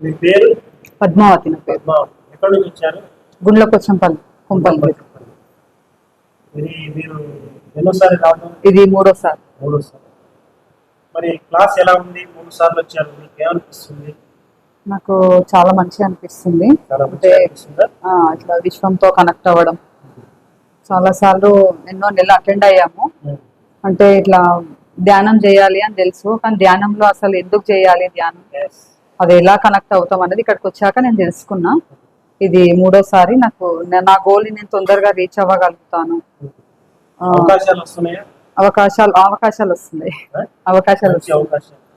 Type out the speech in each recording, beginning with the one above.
మీ పేరు? పద్మావతి నా పేరు. పద్మావతి. ఎక్కడి నుంచి వచ్చారు? గుండ్లకొచ్చంపల్లి కుంపల్లి. ఇది మీరు ఎన్నోసారి రావడం? ఇది మూడోసారి. మూడోసారి. మరి క్లాస్ ఎలా ఉంది? మూడు సార్లు వచ్చారు. మీకు ఏమనిపిస్తుంది? నాకు చాలా మంచిగా అనిపిస్తుంది. అంటే ఇట్లా విశ్వంతో కనెక్ట్ అవ్వడం. చాలా సార్లు ఎన్నో నెలలు అటెండ్ అయ్యాము. అంటే ఇట్లా ధ్యానం చేయాలి అని తెలుసు. కానీ ధ్యానంలో అసలు ఎందుకు చేయాలి ధ్యానం. అది ఎలా కనెక్ట్ అవుతాం అనేది ఇక్కడికి వచ్చాక నేను తెలుసుకున్నా. ఇది మూడోసారి నాకు నే- నా గోల్ నేను తొందరగా రీచ్ అవ్వగలుగుతాను. అవకాశాలు అవకాశాలు అవకాశాలు వస్తున్నాయి? అవకాశాలు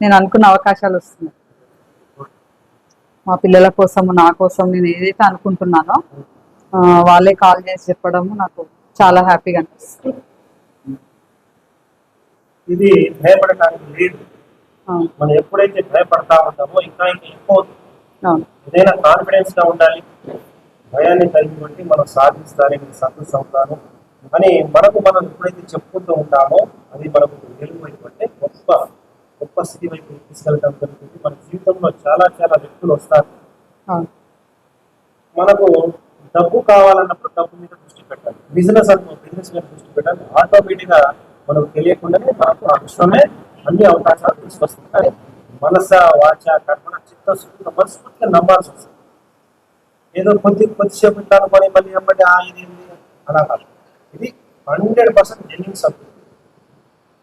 నేను అనుకున్న అవకాశాలు వస్తున్నాయి. మా పిల్లల కోసం నా కోసం నేను ఏదైతే అనుకుంటున్నానో వాళ్ళే కాల్ చేసి చెప్పడము నాకు చాలా హ్యాపీగా అనిపిస్తుంది. ఇది భయపడటానికి లేదు. మనం ఎప్పుడైతే భయపడతా ఉంటామో ఇంకా ఇంకా ఎక్కువ ఏదైనా కాన్ఫిడెన్స్గా ఉండాలి. భయాన్ని కలిగి బట్టి మనం సాధిస్తాను నేను సక్సెస్ అవుతాను. అని మనకు మనం ఎప్పుడైతే చెప్పుకుంటూ ఉంటామో అది మనకు వెలుగు వైపు అంటే గొప్ప గొప్ప స్థితి వైపు తీసుకెళ్ళడం జరుగుతుంది. మన జీవితంలో చాలా చాలా వ్యక్తులు వస్తారు. మనకు డబ్బు కావాలన్నప్పుడు డబ్బు మీద దృష్టి పెట్టాలి. బిజినెస్ అనుకో బిజినెస్ మీద దృష్టి పెట్టాలి. ఆటోమేటిక్గా మనకు తెలియకుండానే మనకు ఆ అన్ని అవకాశాలు తీసుకొస్తుంది కానీ మనస వాచ కర్మణ చిత్త శుద్ధిగా మనస్ఫూర్తిగా నమ్మాల్సి వస్తుంది. ఏదో కొద్ది కొద్దిసేపు ఉంటాను మరి మళ్ళీ ఎమ్మటి ఆ ఇది ఉంది అలా కాదు. ఇది హండ్రెడ్ పర్సెంట్ జెన్యున్ సబ్జెక్ట్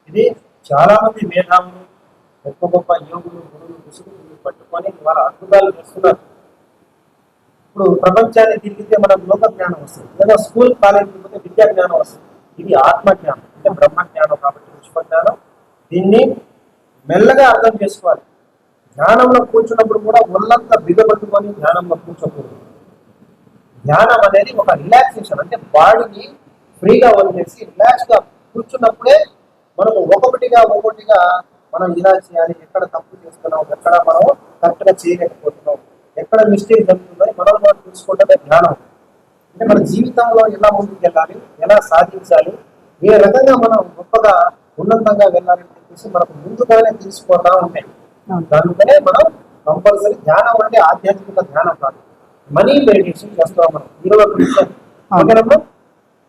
ఇది చాలా మంది మేధావులు గొప్ప గొప్ప యోగులు గురువులు ఋషులు పట్టుకొని వాళ్ళ అద్భుతాలు చేస్తున్నారు. ఇప్పుడు ప్రపంచాన్ని తిరిగితే మనకు లోక జ్ఞానం వస్తుంది. లేదా స్కూల్ కాలేజీ పోతే విద్యా జ్ఞానం వస్తుంది. ఇది ఆత్మ జ్ఞానం అంటే బ్రహ్మ జ్ఞానం కాబట్టి విశ్వ జ్ఞానం దీన్ని మెల్లగా అర్థం చేసుకోవాలి. ధ్యానంలో కూర్చున్నప్పుడు కూడా ఒళ్ళంతా బిగబట్టుకొని ధ్యానంలో కూర్చోకూడదు. ధ్యానం అనేది ఒక రిలాక్సేషన్ అంటే బాడీని ఫ్రీగా వదిలేసి రిలాక్స్గా కూర్చున్నప్పుడే మనము ఒక్కొక్కటిగా ఒక్కొక్కటిగా మనం ఇలా చేయాలి ఎక్కడ తప్పు చేస్తున్నాం ఎక్కడ మనం కరెక్ట్గా చేయలేకపోతున్నాం ఎక్కడ మిస్టేక్ జరుగుతుందని మనం మనం తెలుసుకోవడమే జ్ఞానం. అంటే మన జీవితంలో ఎలా ముందుకు వెళ్ళాలి ఎలా సాధించాలి ఏ రకంగా మనం గొప్పగా ఉన్నతంగా వెళ్ళాలి అని చెప్పేసి మనకు ముందుగానే తెలిసిపోతా ఉంటాయి. దానికనే మనం కంపల్సరీ ధ్యానం అంటే ఆధ్యాత్మిక ధ్యానం కాదు. మనీ మెడిటేషన్ చేస్తాం మనం. ఓకేనమ్మా?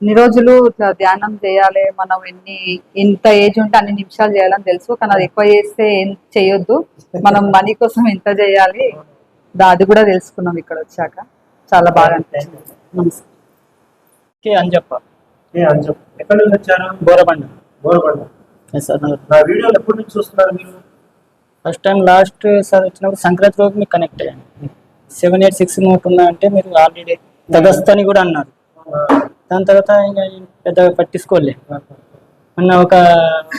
ఇన్ని రోజులు ఇట్లా ధ్యానం చేయాలి మనం ఎన్ని ఇంత ఏజ్ ఉంటే అన్ని నిమిషాలు చేయాలని తెలుసు కానీ అది ఎక్కువ చేస్తే ఏం చేయొద్దు. మనం మనీ కోసం ఎంత చేయాలి అది కూడా తెలుసుకున్నాం ఇక్కడ వచ్చాక. చాలా బాగా అనిపించింది. నమస్తే కే అని చెప్ప ఏ అని చెప్పు ఎక్కడి నుంచి వచ్చారు? బోరబండ. బోరబండ. సార్ నా వీడియోలు ఎప్పటి నుంచి చూస్తున్నారు మీరు? ఫస్ట్ టైం లాస్ట్ సార్ వచ్చినప్పుడు సంక్రాంతి రోజు మీకు కనెక్ట్ అయ్యాను. సెవెన్ ఎయిట్ సిక్స్ నోట్ అంటే మీరు ఆల్రెడీ తగస్తని కూడా అన్నారు. దాని తర్వాత ఇంకా పెద్దగా పట్టించుకోలే. మొన్న ఒక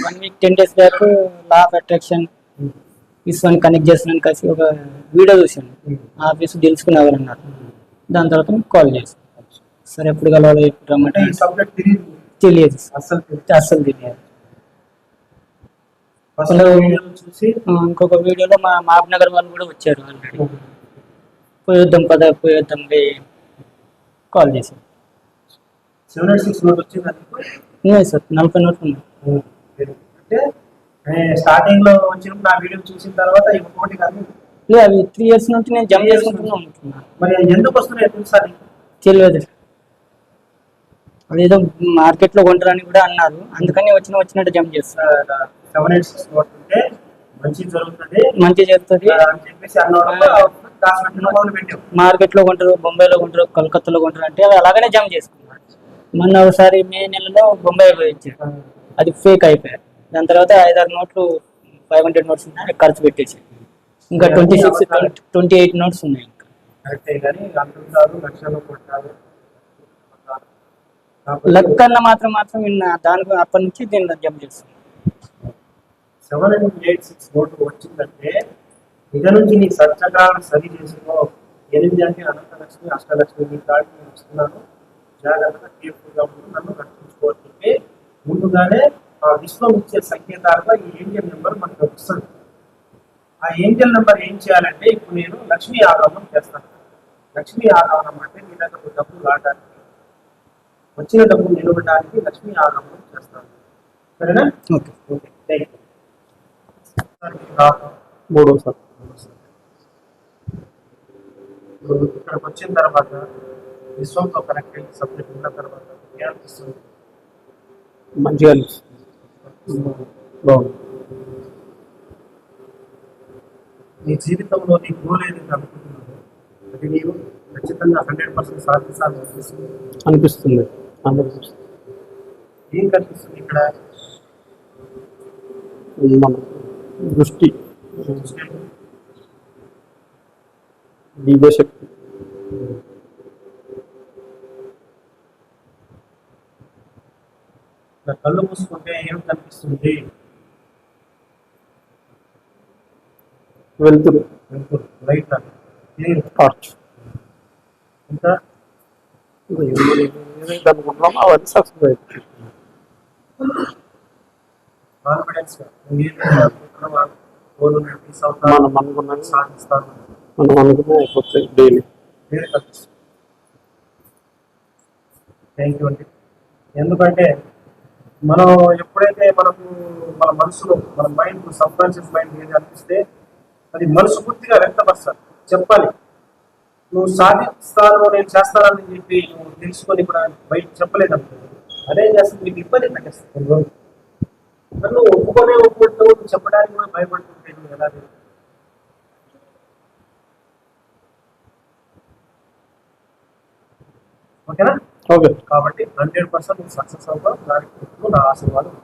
one week ten days back law of attraction విశ్వాన్ని కనెక్ట్ చేస్తున్నాను కలిసి ఒక వీడియో చూసాను ఆఫీస్ తెలుసుకునేవారు అన్నారు. దాని తర్వాత మీకు కాల్ చేశాను. సరే ఎప్పుడు కలవాలి ఎప్పుడు రమ్మంటే తెలియదు. అసలు తెలియదు. అస్సలు తెలియదు. చూసి ఇంకొక వీడియోలో మా మహబ్ నగర్ వాళ్ళు కూడా వచ్చారు ఆల్రెడీ పోయొద్దాం పద పోయొద్దాం కాల్ చేశారు సెవెన్ ఎయిట్ సిక్స్ నోట్ వచ్చింది అందుకు ఉన్నాయి సార్ నలభై నోట్లు ఉన్నాయి. అంటే స్టార్టింగ్లో వచ్చినప్పుడు నా వీడియో చూసిన తర్వాత ఇంకొకటి కాదు. లే అవి త్రీ ఇయర్స్ నుంచి నేను జమ చేసుకుంటూనే ఉంటున్నాను మరి ఎందుకు వస్తున్నాయి? తెలియదు. అదేదో మార్కెట్లో కొంటారని కూడా అన్నారు. అందుకని వచ్చిన వచ్చినట్టు జమ చేస్తారు సెవెన్ ఎయిట్ సిక్స్ ఉంటే మంచి జరుగుతుంది. మంచి చేస్తుంది. అని చెప్పేసి అన్నవాడు పెట్టాం. మార్కెట్లో కొంటారు బొంబాయిలో కొంటారు కలకత్తాలో కొంటారు అంటే అలాగనే జమ చేసుకున్నారు. మొన్న ఒకసారి మే నెలలో బొంబాయి పోయించారు. అది ఫేక్ అయిపోయాయి దాని తర్వాత ఐదారు నోట్లు ఫైవ్ హండ్రెడ్ నోట్స్ ఉన్నాయి ఖర్చు పెట్టేసి ఇంకా twenty six twenty eight notes ఉన్నాయి ఇంకా. కరెక్టే కానీ అంటుంటారు లక్షలు కొట్టారు లక్ అన్న మాత్రం మాత్రం దానికి అప్పటి నుంచి దీన్ని జమ చేస్తాను సెవెన్ ఎయిట్ సిక్స్ నోట్ వచ్చిందంటే ఇక నుంచి నీ సత్చక్రాలను సరి చేసుకో ఎనిమిది అంటే అనంతలక్ష్మి అష్టలక్ష్మి నీ కాడికి నేను వస్తున్నాను. జాగ్రత్తగా కేర్ఫుల్గా ఉండి నన్ను రక్షించుకోవాలి చెప్పి ముందుగానే ఆ విశ్వం ఇచ్చే సంకేతాలుగా ఈ ఏంజిల్ నెంబర్ మనకు వస్తుంది. ఆ ఏంజిల్ నెంబర్ ఏం చేయాలంటే ఇప్పుడు నేను లక్ష్మీ ఆగమనం చేస్తాను. లక్ష్మీ ఆగమనం అంటే మీ దగ్గర డబ్బులు రావడానికి వచ్చిన డబ్బులు నిలవడానికి లక్ష్మీ ఆగమనం చేస్తాను. సరేనా? ఓకే. ఓకే థ్యాంక్ యూ మూడో సార్ ఇప్పుడు ఇక్కడికి వచ్చిన తర్వాత విశ్వంతో కనెక్ట్ అయ్యి సబ్జెక్ట్ ఉన్న తర్వాత ఏమనిపిస్తుంది మంచిగా అనిపిస్తుంది. బాగుంది. నీ జీవితంలో నీ గోల్ ఏదైతే అనుకుంటున్నావో అది నీవు ఖచ్చితంగా హండ్రెడ్ పర్సెంట్ సాధించాలని అనిపిస్తుంది? అనిపిస్తుంది. అనిపిస్తుంది ఏం కనిపిస్తుంది ఇక్కడ? మన దృష్టి చూస్తే దివ్యశక్తి ఇక్కడ కళ్ళు మూసుకుంటే ఏం కనిపిస్తుంది వెళ్తురు లైట్ క్లియర్ టార్చ్ ఇంకా ఏదైతే అనుకుంటున్నామో అవన్నీ సక్సెస్ అవుతుంది కాన్ఫిడెన్స్ మనం సాధిస్తాను మనం డైలీ. థ్యాంక్ యూ అండి. ఎందుకంటే మనం ఎప్పుడైతే మనకు మన మనసులో మన మైండ్ సబ్ కాన్షియస్ మైండ్ ఏది అనిపిస్తే అది మనసు పూర్తిగా వ్యక్తపరచాలి చెప్పాలి. నువ్వు సాధిస్తాను నేను చేస్తానని చెప్పి నువ్వు తెలుసుకొని కూడా బయట చెప్పలేదు అనుకో అదేం చేస్తుంది నీకు ఇబ్బంది తగ్గిస్తుంది నువ్వు ఒప్పుకొనే ఒప్పుకుంటావు నువ్వు చెప్పడానికి కూడా భయపడుతుంటే నువ్వు ఎలా? ఓకేనా? ఓకే. కాబట్టి హండ్రెడ్ పర్సెంట్ సక్సెస్ అవుతావు. దానికి నా ఆశీర్వాదం